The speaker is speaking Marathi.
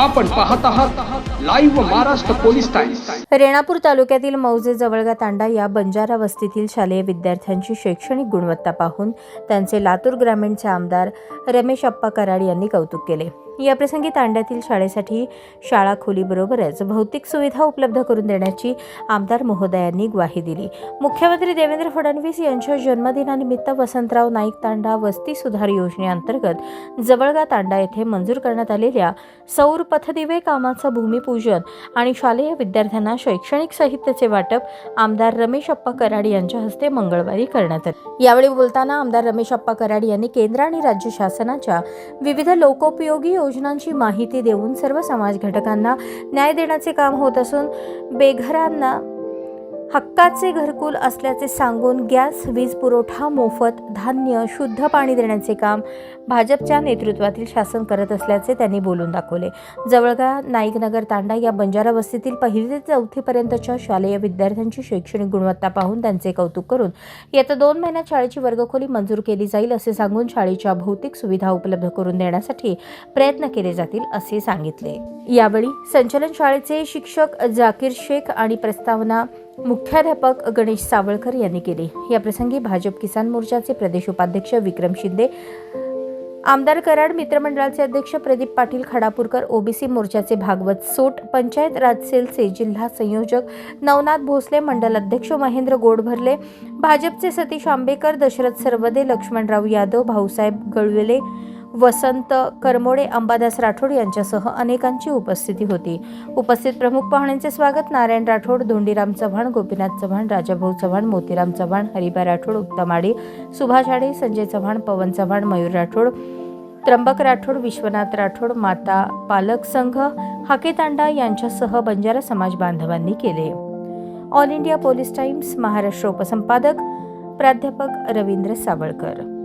आपण पाहत आहात live Maharashtra police times Renapur तालुक्यातील मौजे जवळगा तांडा या बंजारा वस्तीतील शालेय विद्यार्थ्यांची शैक्षणिक गुणवत्ता पाहून त्यांचे लातूर ग्रामीणचे आमदार रमेश अप्पा कराड यांनी कौतुक केले. याप्रसंगी तांड्यातील शाळेसाठी शाळा खोलीबरोबरच भौतिक सुविधा उपलब्ध करून देण्याची आमदार महोदयांनी ग्वाही दिली. मुख्यमंत्री देवेंद्र फडणवीस यांच्या जन्मदिनानिमित्त वसंतराव नाईक तांडा वस्ती सुधार योजनेअंतर्गत जवळगा तांडा येथे मंजूर करण्यात आलेल्या सौर पथदिवे कामाचं भूमिपूजन आणि शालेय विद्यार्थ्यांना शैक्षणिक साहित्याचे वाटप आमदार रमेश अप्पा कराड यांच्या हस्ते मंगळवारी करण्यात आले. यावेळी बोलताना आमदार रमेश अप्पा कराड यांनी केंद्र आणि राज्य शासनाच्या विविध लोकोपयोगी योजनांची माहिती देऊन सर्व समाज घटकांना न्याय देण्याचे काम होत असून बेघरांना हक्काचे घरकुल असल्याचे सांगून गॅस वीज पुरवठा मोफत धान्य शुद्ध पाणी देण्याचे काम भाजपच्या नेतृत्वातील शासन करत असल्याचे त्यांनी बोलून दाखवले. जवळगा नाईकनगर तांडा या बंजारा वस्तीतील पहिली ते चौथीपर्यंतच्या शालेय विद्यार्थ्यांची शैक्षणिक गुणवत्ता पाहून त्यांचे कौतुक करून येत्या दोन महिन्यात शाळेची वर्गखोली मंजूर केली जाईल असे सांगून शाळेच्या भौतिक सुविधा उपलब्ध करून देण्यासाठी प्रयत्न केले जातील असे सांगितले. यावेळी संचलन शाळेचे शिक्षक जाकीर शेख आणि प्रस्तावना मुख्याध्यापक गणेश सावळकर यांनी केली. याप्रसंगी भाजप किसान मोर्चाचे प्रदेश उपाध्यक्ष विक्रम शिंदे आमदार कराड मित्रमंडळाचे अध्यक्ष प्रदीप पाटील खडापूरकर ओबीसी मोर्चाचे भागवत सोट पंचायत राज सेलचे जिल्हा संयोजक नवनाथ भोसले मंडल अध्यक्ष महेंद्र गोडभरले भाजपचे सतीश आंबेकर दशरथ सरवदे लक्ष्मणराव यादव भाऊसाहेब गळवेले वसंत करमोडे अंबादास राठोड यांच्यासह अनेकांची उपस्थिती होती. उपस्थित प्रमुख पाहुण्यांचे स्वागत. नारायण राठोड धोंडीराम चव्हाण गोपीनाथ चव्हाण राजाभाऊ चव्हाण मोतीराम चव्हाण हरिबा राठोड उत्तम आडे सुभाष आडे संजय चव्हाण पवन चव्हाण मयूर राठोड त्र्यंबक राठोड विश्वनाथ राठोड माता पालक संघ हाकेतांडा यांच्यासह बंजारा समाज बांधवांनी केले. All India police times Maharashtra उपसंपादक प्राध्यापक रवींद्र सावळकर.